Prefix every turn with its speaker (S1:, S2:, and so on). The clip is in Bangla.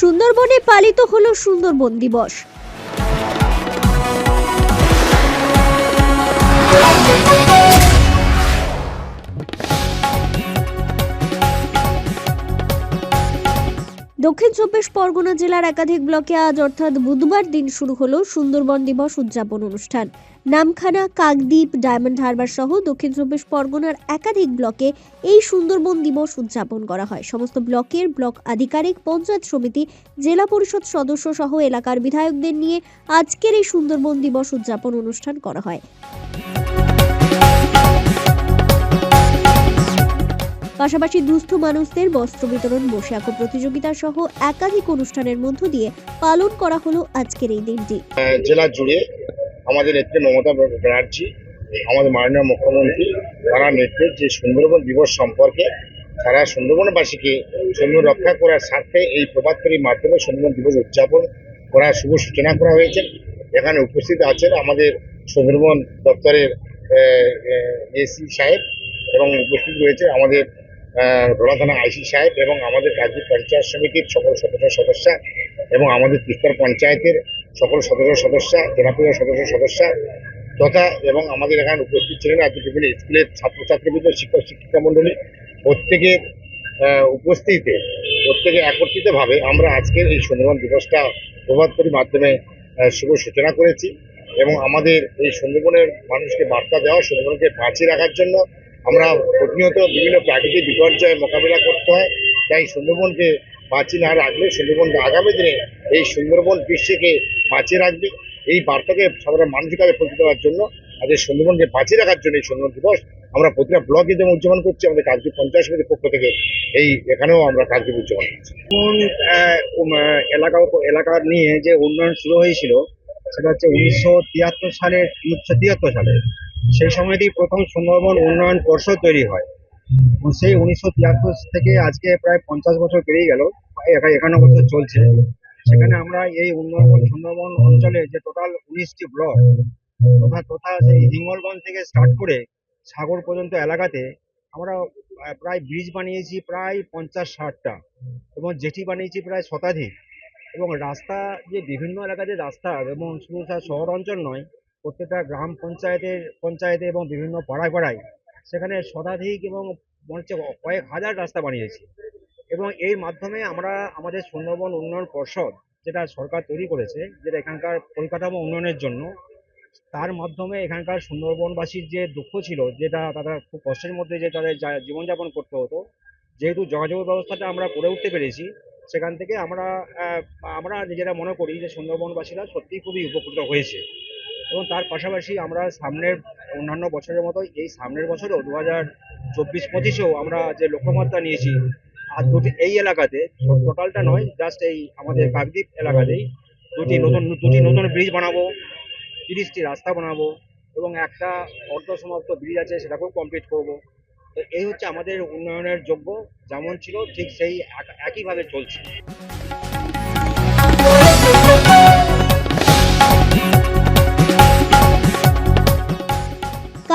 S1: সুন্দরবনে পালিত হলো সুন্দরবন দিবস। দক্ষিণ চব্বিশ পরগনা জেলার একাধিক ব্লকে আজ অর্থাৎ বুধবার দিন শুরু হলো সুন্দরবন দিবস উদযাপন অনুষ্ঠান। নামখানা, কাকদ্বীপ, ডায়মন্ড হারবার সহ দক্ষিণ চব্বিশ পরগনার একাধিক ব্লকে এই সুন্দরবন দিবস উদযাপন করা হয়। সমস্ত ব্লকের ব্লক আধিকারিক, পঞ্চায়েত সমিতি, জেলা পরিষদ সদস্য সহ এলাকার বিধায়কদের নিয়ে আজকের এই সুন্দরবন দিবস উদযাপন অনুষ্ঠান করা হয়। পাশাপাশি দুস্থ মানুষদের বস্ত্র বিতরণ বসে আঁকো প্রতিযোগিতা সহ একাধিক অনুষ্ঠানের মধ্য দিয়ে পালন করা হলো আজকের এই দিনটি।
S2: জেলা জুড়ে আমাদের নেত্রী মমতা ব্যানার্জি, আমাদের মাননীয় মুখ্যমন্ত্রী, তারা নেতৃত্বে যে সুন্দরবন দিবস সম্পর্কে তারা সুন্দরবনবাসীকে সুন্দর রক্ষা করার স্বার্থে এই প্রভাতকারীর মাধ্যমে সুন্দরবন দিবস উদযাপন করার শুভ সূচনা করা হয়েছে। এখানে উপস্থিত আছেন আমাদের সুন্দরবন দপ্তরের এসি সাহেব এবং উপস্থিত রয়েছে আমাদের ধরা থানা আইসি সাহেব এবং আমাদের কাজী পঞ্চায়েত সমিতির সকল সদস্য সদস্যা এবং আমাদের তিস্তার পঞ্চায়েতের সকল সদস্য সদস্যা জেলাপরিষদ সদস্য সদস্যা তথা এবং আমাদের এখানে উপস্থিত ছিলেন আজকে বিভিন্ন স্কুলের ছাত্রছাত্রীবৃন্দ, শিক্ষক, শিক্ষিকা মণ্ডলী। প্রত্যেকের উপস্থিতিতে, প্রত্যেকে একত্রিতভাবে আমরা আজকের এই সুন্দরবন দিবসটা প্রভাতকারীর মাধ্যমে শুভ সূচনা করেছি এবং আমাদের এই সুন্দরবনের মানুষকে বার্তা দেওয়া, সুন্দরবনকে বাঁচিয়ে রাখার জন্য আমরা প্রতিনিয়ত বিভিন্ন প্রাকৃতিক বিপর্যয় মোকাবিলা করতে হয়। তাই সুন্দরবনকে বাঁচিয়ে না রাখলে সুন্দরবন আগামী দিনে এই সুন্দরবন বিশ্বকে বাঁচিয়ে রাখবে। এই বার্তাকে সাধারণ মানুষের কাছে পৌঁছে দেওয়ার জন্য আজ এই সুন্দরবনকে বাঁচিয়ে রাখার জন্য এই সুন্দরবন দিবস আমরা প্রতিটা ব্লকে যেমন উদযাপন করছি, আমাদের কাজী পঞ্চায়েত সমিতির পক্ষ থেকে এই এখানেও আমরা কাজকে উদযাপন করছি।
S3: এলাকা এলাকা নিয়ে যে উন্নয়ন শুরু হয়েছিল, সেটা হচ্ছে উনিশশো তিয়াত্তর সালের, উনিশশো তিয়াত্তর সালে। সেই সময়তেই প্রথম সুন্দরবন উন্নয়ন পর্ষদ তৈরি হয়। সেই উনিশশো তিয়াত্তর থেকে আজকে প্রায় পঞ্চাশ বছর পেরিয়ে গেল একান্ন বছর চলছে। সেখানে আমরা এই উন্নয়ন সুন্দরবন অঞ্চলে যে টোটাল উনিশটি ব্লক তথা তথা সেই হিঙ্গলগঞ্জ থেকে স্টার্ট করে সাগর পর্যন্ত এলাকাতে আমরা প্রায় ব্রিজ বানিয়েছি প্রায় পঞ্চাশ ষাটটা এবং জেটি বানিয়েছি প্রায় শতাধিক। এবং রাস্তা যে বিভিন্ন এলাকাতে রাস্তা এবং শুধু শহর অঞ্চল নয় প্রত্যেকটা গ্রাম পঞ্চায়েতের, পঞ্চায়েতে এবং বিভিন্ন পাড়ায় পাড়ায় সেখানে শতাধিক এবং মনে কয়েক হাজার রাস্তা বানিয়েছি। এবং এর মাধ্যমে আমরা আমাদের সুন্দরবন উন্নয়ন পর্ষদ যেটা সরকার তৈরি করেছে, যেটা এখানকার পরিকাঠামো উন্নয়নের জন্য, তার মাধ্যমে এখানকার সুন্দরবনবাসীর যে দুঃখ ছিল, যেটা তারা খুব কষ্টের মধ্যে যে তাদের জীবনযাপন করতে হতো, যেহেতু যোগাযোগ ব্যবস্থাটা আমরা করে উঠতে পেরেছি, সেখান থেকে আমরা আমরা নিজেরা মনে করি যে সুন্দরবনবাসীরা সত্যিই খুবই উপকৃত হয়েছে। এবং তার পাশাপাশি আমরা সামনের অন্যান্য বছরের মতো এই সামনের বছরেও দু হাজার চব্বিশ পঁচিশেও আমরা যে লক্ষ্যমাত্রা নিয়েছি, আর দুটি এই এলাকাতে টোটালটা নয় জাস্ট এই আমাদের কাকদ্বীপ এলাকাতেই দুটি নতুন দুটি নতুন ব্রিজ বানাবো, তিরিশটি রাস্তা বানাবো এবং একটা অর্ধ সমাপ্ত ব্রিজ আছে সেটাকেও কমপ্লিট করব। তো এই হচ্ছে আমাদের উন্নয়নের যোগ্য, যেমন ছিল ঠিক সেই এক- একইভাবে চলছে।